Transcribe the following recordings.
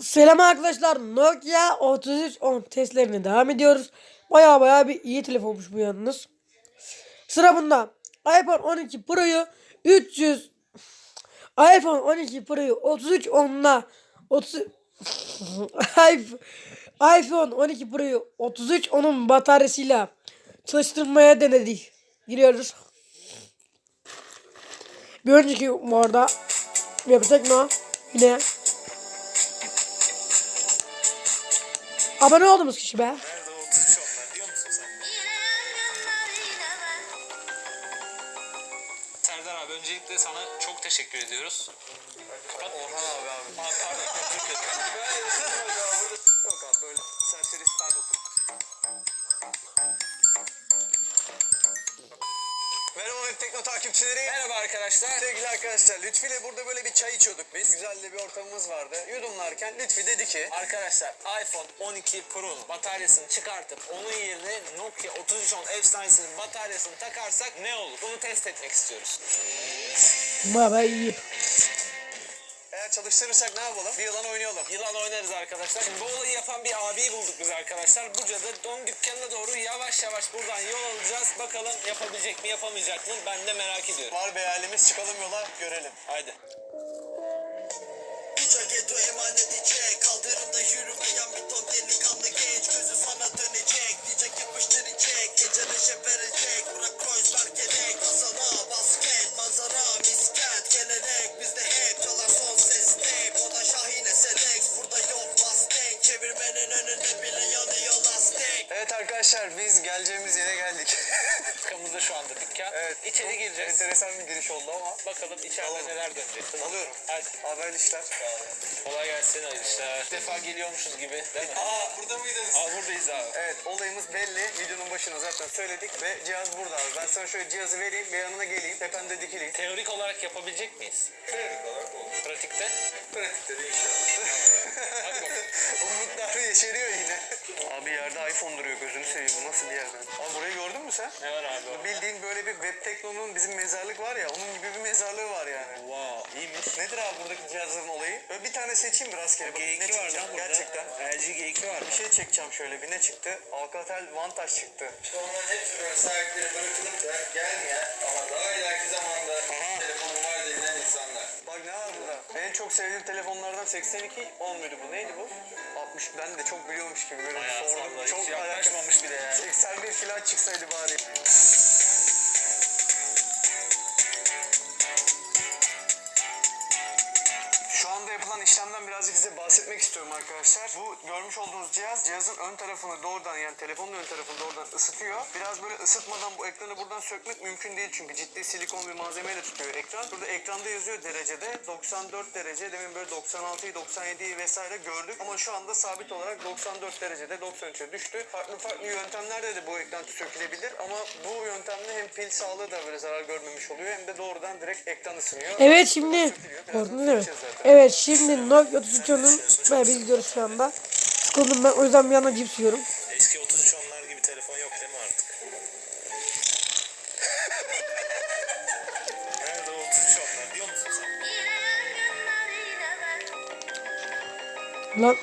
Selam arkadaşlar. Nokia 3310 testlerine devam ediyoruz. Baya baya bir iyi telefonmuş bu yalnız. Sıra bunda. iPhone 12 Pro'yu 300 iPhone 12 Pro'yu 3310'la 30 iPhone- iPhone 12 Pro'yu 3310'un bataryasıyla çalıştırmaya denedik. Giriyoruz. Bir önceki bu arada yapacak mı? Yine Abone olduğumuz kişi be. Nerede o 33 onlar diyor musun sen? Serdar abi öncelikle sana çok teşekkür ediyoruz. Orhan abi abi. Aa, pardon özür dilerim. Tekno takipçileri. Merhaba arkadaşlar. Sevgili arkadaşlar Lütfi ile burada böyle bir çay içiyorduk biz. Güzel de bir ortamımız vardı. Yudumlarken Lütfi dedi ki Arkadaşlar iPhone 12 Pro'nun bataryasını çıkartıp onun yerine Nokia 3310 efsanesinin bataryasını takarsak ne olur? Bunu test etmek istiyoruz. Baba iyi. Çalıştırırsak ne yapalım? Bir yılan oynayalım. Yılan oynarız arkadaşlar. Şimdi bu olayı yapan bir abiyi bulduk biz arkadaşlar. Buca'da don dükkanına doğru yavaş yavaş buradan yol alacağız. Bakalım yapabilecek mi yapamayacak mı? Ben de merak ediyorum. Var bir hayalimiz çıkalım yola görelim. Haydi. Geto emanet arkadaşlar biz geleceğimiz yere geldik. Arkamızda şu anda dükkan. evet. İçeri gireceğiz. Enteresan bir giriş oldu ama. Bakalım içeride Alalım. neler dönecek. Alıyorum. Hadi. Haberli işler. Kolay gelsin hayırlı işler. Bir defa geliyormuşuz gibi değil mi? Aa burada mıydınız? Aa buradayız abi. Evet olayımız belli. Videonun başına zaten söyledik ve cihaz burada abi. Ben sana şöyle cihazı vereyim ve yanına geleyim. Tepemde dikileyim. Teorik olarak yapabilecek miyiz? Teorik olarak olur. Pratikte? Pratikte de inşallah. Hadi bakalım. Umutlar yeşeriyor yine. Abi iPhone duruyor gözünü seveyim. Bu nasıl bir yerden? Abi burayı gördün mü sen? Ne var abi? Bildiğin böyle bir web teknonun bizim mezarlık var ya onun gibi bir mezarlığı var yani. Wow iyiymiş. Nedir abi buradaki cihazların olayı? Böyle bir tane seçeyim. Bakın ne G2 var lan çıkacak burada. gerçekten. LG G2 var. Bir şey çekeceğim şöyle bir ne çıktı? Alcatel Vantage çıktı. Onların hepsi böyle sahipleri bırakılıp da gelmeyen çok sevdiğim telefonlardan 82 10 muydu bu? Neydi bu? 60 ben de çok biliyormuş gibi böyle Bayağı sordum. salla, hiç Çok yaklaşmamış bile yani. 81 falan çıksaydı bari. Arkadaşlar. Bu görmüş olduğunuz cihaz cihazın ön tarafını doğrudan yani telefonun ön tarafını doğrudan ısıtıyor. Biraz böyle ısıtmadan bu ekranı buradan sökmek mümkün değil çünkü ciddi silikon bir malzemeyle tutuyor ekran. Burada ekranda yazıyor derecede 94 derece. Demin böyle 96'yı 97'yi vesaire gördük ama şu anda sabit olarak 94 derecede 93'e düştü. Farklı farklı yöntemlerle de bu ekran sökülebilir ama bu yöntemle hem pil sağlığı da böyle zarar görmemiş oluyor hem de doğrudan direkt ekran ısınıyor. Evet şimdi sökeceğiz zaten. Evet şimdi Nokia 3310'un böyle biz gidiyoruz şu anda. Sıkıldım ben o yüzden bir yandan cips yiyorum. Eski 33 onlar gibi telefon yok değil mi artık? Nerede o 33 onlar diyor musun sen? Lan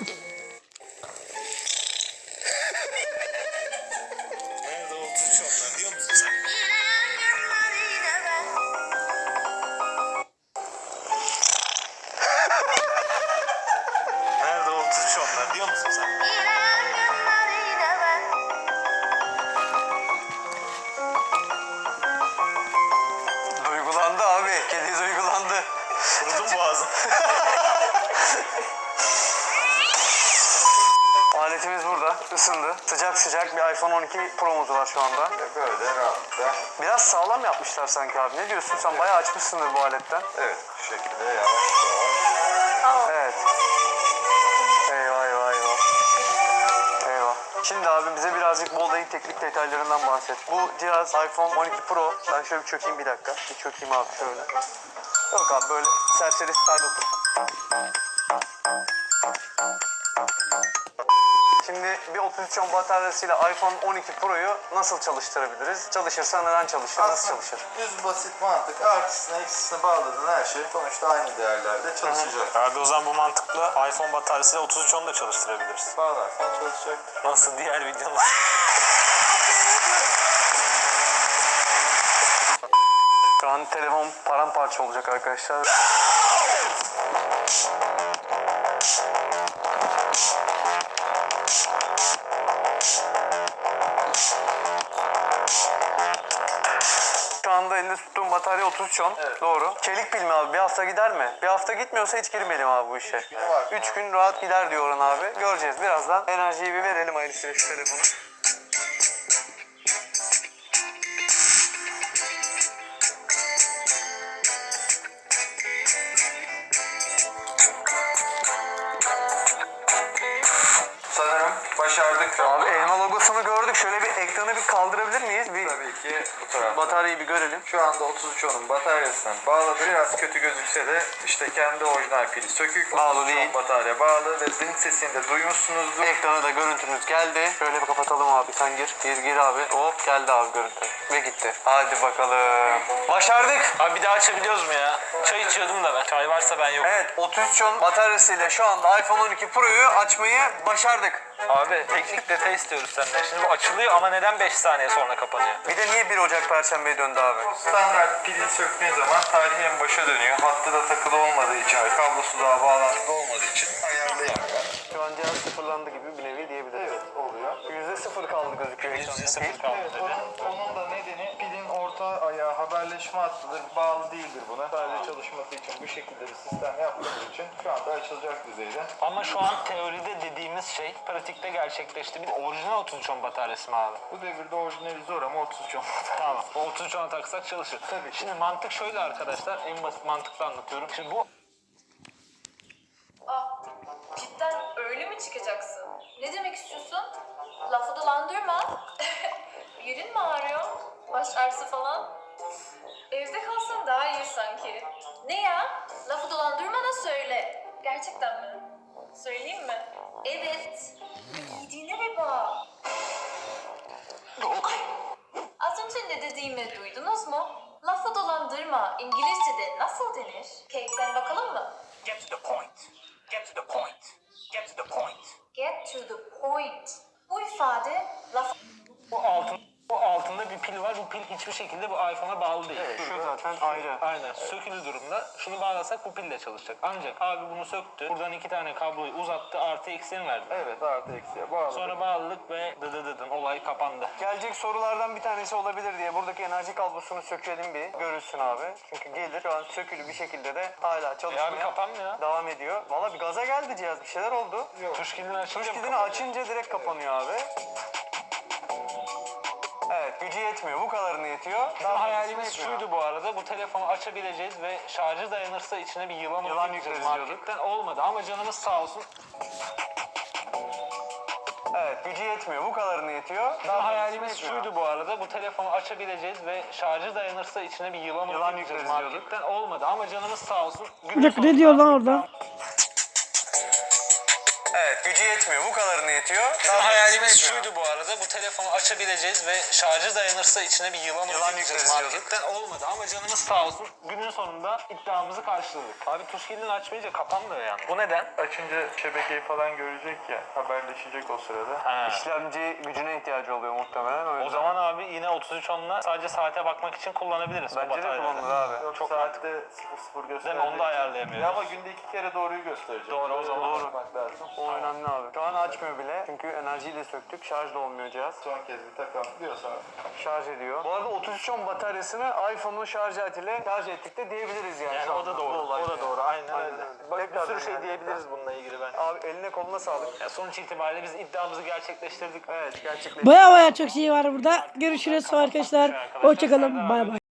ısındı. Sıcak sıcak bir iPhone 12 Pro'muz var şu anda. Böyle rahatça. Biraz sağlam yapmışlar sanki abi. Ne diyorsun? Sen bayağı açmışsındır bu aletten. Evet şu şekilde yavaş yavaş. Evet. Eyvah eyvah eyvah. Eyvah. Şimdi abi bize birazcık bu olayın teknik detaylarından bahset. Bu cihaz iPhone 12 Pro. Ben şöyle bir çökeyim bir dakika. Bir çökeyim abi şöyle. Yok abi böyle serseri style otur. Şimdi bir 33 ohm bataryasıyla iPhone 12 Pro'yu nasıl çalıştırabiliriz? Çalışırsa neden çalışır? Nasıl çalışır? Düz basit mantık. Artısına eksisine bağladığın her şey sonuçta aynı değerlerde çalışacak. Abi o zaman bu mantıkla iPhone bataryasıyla 33 onu da çalıştırabiliriz. Bağlarsan çalışacak. Nasıl diğer videonun? Şu an telefon paramparça olacak arkadaşlar. Elinde tuttuğum batarya 33 on. Doğru. Çelik pil mi abi? Bir hafta gider mi? Bir hafta gitmiyorsa hiç girmeyelim abi bu işe. 3 günü var. gün rahat gider diyor Orhan abi. Göreceğiz birazdan. Enerjiyi bir verelim ayrıca şu telefonu. Sanırım başardık. Abi elma logosunu gördük. Şöyle bir ekranı bir kaldırabilir miyiz? Bir Tabii ki bu tarafta. bataryayı bir görelim. Şu anda 33 onun bataryasını bağladı. Biraz kötü gözükse de işte kendi orijinal pili sökük. Bağlı 33 ohm değil. Batarya bağlı ve zil sesini de duymuşsunuzdur. Ekrana da görüntümüz geldi. Şöyle bir kapatalım abi sen gir. Gir gir abi. Hop geldi abi görüntü. Ve gitti. Hadi bakalım. Başardık. Abi bir daha açabiliyoruz mu ya? Çay içiyordum da ben. Çay varsa ben yok. Evet 33 on bataryasıyla şu anda iPhone 12 Pro'yu açmayı başardık. Abi teknik detay istiyoruz senden. Şimdi bu açılıyor ama neden 5 saniye sonra kapanıyor? Bir de niye 1 Ocak Perşembe'ye döndü abi? Standart pili söktüğün zaman tarihi en başa dönüyor. Hattı da takılı olmadığı için, kablosu daha bağlantılı olmadığı için ayarlayamıyor. Şu an cihaz sıfırlandı gibi bir %0 kaldı gözüküyor ekranda. %0 kaldı Evet, dedi. onun, onun da nedeni pilin orta ayağı haberleşme hattıdır. Bağlı değildir buna. Sadece çalışması için bu şekilde bir sistem yaptığımız için şu anda açılacak düzeyde. Ama şu an teoride dediğimiz şey pratikte gerçekleşti. Bir orijinal 33 ohm bataryası mı abi? Bu devirde orijinali zor ama 33 ohm. Tamam. O 33 ohm'a taksak çalışır. Tabii. Şimdi mantık şöyle arkadaşlar. En basit mantıkla anlatıyorum. Şimdi bu Ah, cidden öyle mi çıkacaksın? Ne demek istiyorsun? Lafı dolandırma. Yerin mi ağrıyor? Baş ağrısı falan? Evde kalsan daha iyi sanki. Ne ya? Lafı dolandırma da söyle. Gerçekten mi? Söyleyeyim mi? Evet. Giydiğine bir bak. Ay, az önce ne dediğimi duydunuz mu? Lafı dolandırma İngilizce'de nasıl denir? Keyiften bakalım mı? Get to the point. Get to the point. Get to the point. Get to the point. Bu ifade laf bu altın bu altında bir pil var. Bu pil hiçbir şekilde bu iPhone'a bağlı değil. Şu zaten ayrı. Aynen. Sökülü durumda. Şunu bağlasak bu pille çalışacak. Ancak abi bunu söktü. Buradan iki tane kabloyu uzattı. Artı eksiğini verdi. Evet artı eksiye bağlı. Sonra bağladık ve dıdı dıdın olay kapandı. Gelecek sorulardan bir tanesi olabilir diye buradaki enerji kablosunu sökelim bir görülsün abi. Çünkü gelir şu an sökülü bir şekilde de hala E abi çalışmaya kapanmıyor. devam ediyor. Valla bir gaza geldi cihaz bir şeyler oldu. Tuş kilidini açınca Tuş mı kilidini kapanıyor? açınca direkt kapanıyor abi. Gücü yetmiyor bu kadarını yetiyor. Bizim Daha hayalimiz yetmiyor. şuydu bu arada. Bu telefonu açabileceğiz ve şarjı dayanırsa içine bir yılan, Yılan yükleyeceğiz marketten. Olmadı ama canımız sağ olsun. Evet gücü yetmiyor bu kadarını yetiyor. Daha Bizim fazlasını hayalimiz yetmiyor. şuydu bu arada. Bu telefonu açabileceğiz ve şarjı dayanırsa içine bir yılan, Yılan yükleyeceğiz marketten. Olmadı ama canımız sağ olsun. Bir dakika ne diyor lan orada? Evet gücü yetmiyor bu kadarını yetiyor. Bizim hayalimiz yetmiyor. şuydu bu arada. Bu telefonu açabileceğiz ve şarjı dayanırsa içine bir yılan, Yılan yükleyeceğiz marketten. Olmadı ama canımız sağ olsun. Günün sonunda iddiamızı karşıladık. Abi tuş kilidini açmayınca kapanmıyor yani. Bu neden? Açınca şebekeyi falan görecek ya, haberleşecek o sırada. Ha. İşlemci gücüne ihtiyacı oluyor muhtemelen. O, O zaman abi yine 33 onla sadece saate bakmak için kullanabiliriz. bu Bence de kullanılır abi. Yok Çok saatte 00 gösteriyor. Onu da ayarlayamıyoruz. Ama günde iki kere doğruyu gösterecek. Doğru, o zaman Öyle bakmak lazım. O önemli abi. Şu an açmıyor bile. Çünkü enerjiyi de söktük. Şarj da olmuyor cihaz. Son kez bir takalım diyorsa Şarj ediyor. Bu arada 33 ohm bataryasını iPhone'un şarj aletiyle şarj ettik de diyebiliriz yani. Yani şu o anda da bu doğru. olay O da yani. doğru. Aynen, Aynen öyle. öyle. Bak bir Tekrar sürü şey yani. diyebiliriz bununla ilgili ben. Abi eline koluna sağlık. Ya sonuç itibariyle biz iddiamızı gerçekleştirdik. Evet gerçekten. Baya baya çok şey var burada. Görüşürüz arkadaşlar. Hoşçakalın. Bay bay.